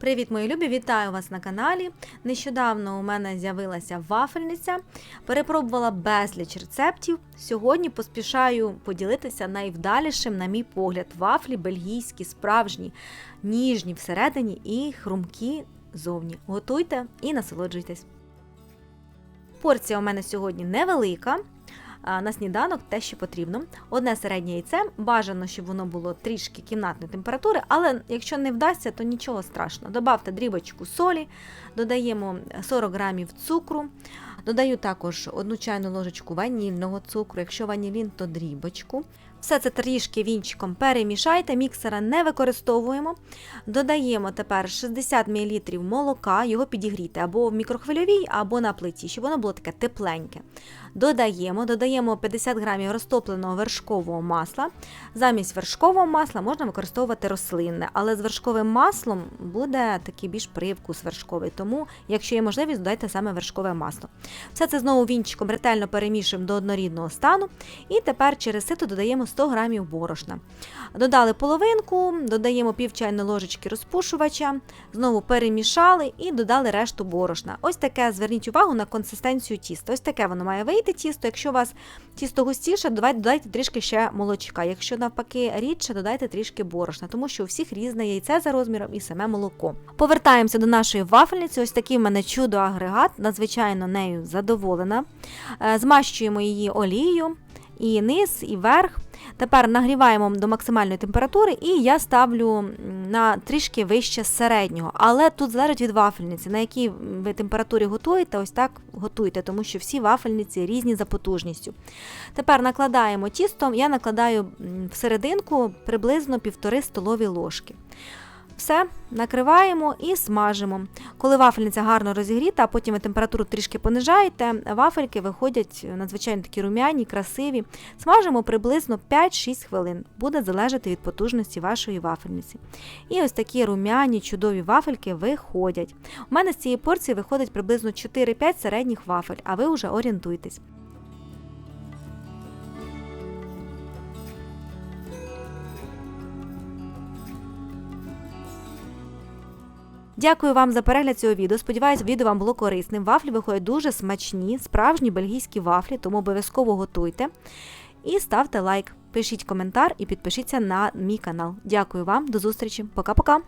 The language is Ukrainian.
Привіт, мої любі! Вітаю вас на каналі. Нещодавно у мене з'явилася вафельниця. Перепробувала безліч рецептів. Сьогодні поспішаю поділитися найвдалішим, на мій погляд, вафлі бельгійські, справжні, ніжні всередині і хрумкі зовні. Готуйте і насолоджуйтесь. Порція у мене сьогодні невелика. На сніданок те, що потрібно. Одне середнє яйце, бажано, щоб воно було трішки кімнатної температури, але якщо не вдасться, то нічого страшного. Добавте дрібочку солі, додаємо 40 грамів цукру, додаю також одну чайну ложечку ванільного цукру, якщо ванілін, то дрібочку. Все це трішки вінчиком перемішайте, міксера не використовуємо. Додаємо тепер 60 мл молока, його підігріти або в мікрохвильовій, або на плиті, щоб воно було таке тепленьке. Додаємо, додаємо 50 грамів розтопленого вершкового масла. Замість вершкового масла можна використовувати рослинне, але з вершковим маслом буде такий більш привкус вершковий. Тому, якщо є можливість, додайте саме вершкове масло. Все це знову вінчиком ретельно перемішуємо до однорідного стану. І тепер через сито додаємо 100 грамів борошна. Додали половинку, додаємо пів чайної ложечки розпушувача, знову перемішали і додали решту борошна. Ось таке, зверніть увагу на консистенцію тіста. Ось таке воно має вийти тісто. Якщо у вас тісто густіше, додайте, додайте трішки ще молочка. Якщо навпаки рідше, додайте трішки борошна, тому що у всіх різне яйце за розміром і саме молоко. Повертаємося до нашої вафельниці. Ось такий в мене чудо-агрегат, надзвичайно нею задоволена. Е, Змащуємо її олією. І низ, і верх. Тепер нагріваємо до максимальної температури, і я ставлю на трішки вище середнього. Але тут залежить від вафельниці, на якій ви температурі готуєте, ось так готуйте, тому що всі вафельниці різні за потужністю. Тепер накладаємо тісто, я накладаю м, в серединку приблизно 1,5 столові ложки. Все, накриваємо і смажимо. Коли вафельниця гарно розігріта, а потім ви температуру трішки понижаєте, вафельки виходять надзвичайно такі рум'яні, красиві. Смажимо приблизно 5-6 хвилин. Буде залежати від потужності вашої вафельниці. І ось такі рум'яні, чудові вафельки виходять. У мене з цієї порції виходить приблизно 4-5 середніх вафель, а ви вже орієнтуйтесь. Дякую вам за перегляд цього відео. Сподіваюсь, відео вам було корисним. Вафлі виходять дуже смачні, справжні бельгійські вафлі, тому обов'язково готуйте. І ставте лайк, пишіть коментар і підпишіться на мій канал. Дякую вам, до зустрічі. Пока-пока!